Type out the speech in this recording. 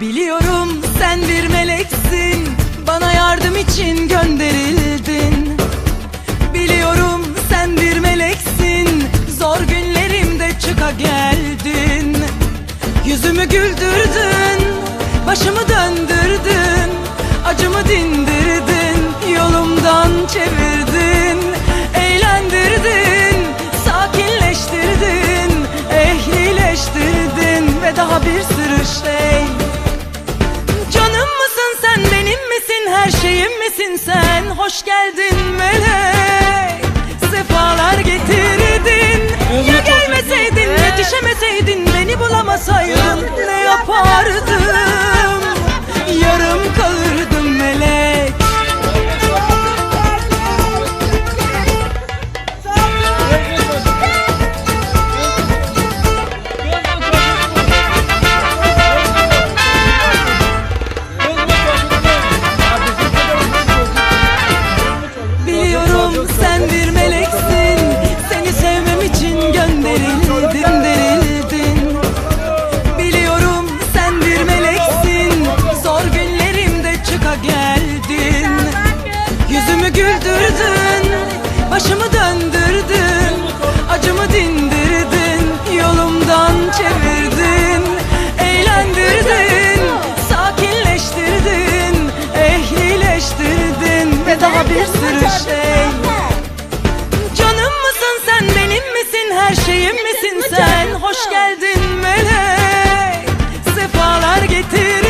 Biliyorum sen bir meleksin Bana yardım için gönderildin. Biliyorum sen bir meleksin Zor günlerimde çıka geldin. Yüzümü güldürdün Başımı döndürdün Acımı dindirdin Yolumdan çevirdin. Eğlendirdin Sakinleştirdin Ehlileştirdin Ve daha bir sürü şey sen benim misin her şeyim misin? Sen Hoş geldin melek her şeyim misin sen. Hoş geldin melek. Sefalar getirdin